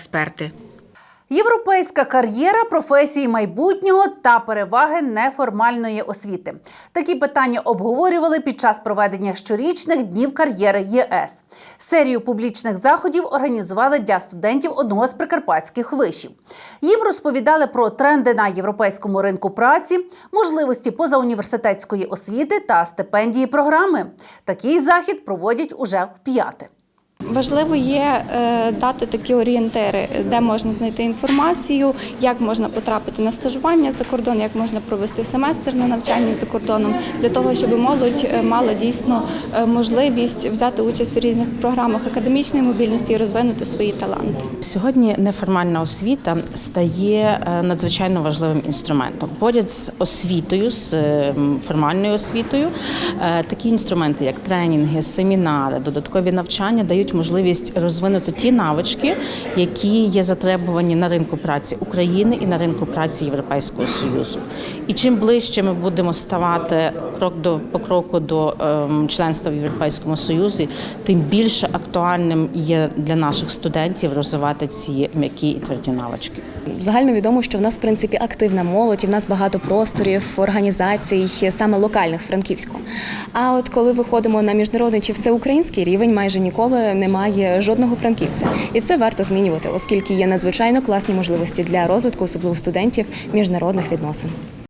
експерти. Європейська кар'єра професії майбутнього та переваги неформальної освіти. Такі питання обговорювали під час проведення щорічних днів кар'єри ЄС. Серію публічних заходів організували для студентів одного з прикарпатських вишів. Їм розповідали про тренди на європейському ринку праці, можливості позауніверситетської освіти та стипендії програми. Такий захід проводять уже в п'яте. Важливо є е, дати такі орієнтири, де можна знайти інформацію, як можна потрапити на стажування за кордон, як можна провести семестр на навчанні за кордоном, для того, щоб молодь е, мала дійсно е, можливість взяти участь в різних програмах академічної мобільності і розвинути свої таланти. Сьогодні неформальна освіта стає надзвичайно важливим інструментом. Поряд з освітою, з формальною освітою, такі інструменти, як тренінги, семінари, додаткові навчання, дають можливість розвинути ті навички, які є затребувані на ринку праці України і на ринку праці Європейського Союзу. І чим ближче ми будемо ставати крок до по кроку до ем, членства в Європейському Союзі, тим більше актуальним є для наших студентів розвивати ці м'які і тверді навички. Загально відомо, що в нас в принципі активна молодь, і в нас багато просторів, організацій, саме локальних в Франківську. А от коли виходимо на міжнародний чи всеукраїнський рівень, майже ніколи немає жодного франківця. І це варто змінювати, оскільки є надзвичайно класні можливості для розвитку, особливо студентів міжнародних відносин.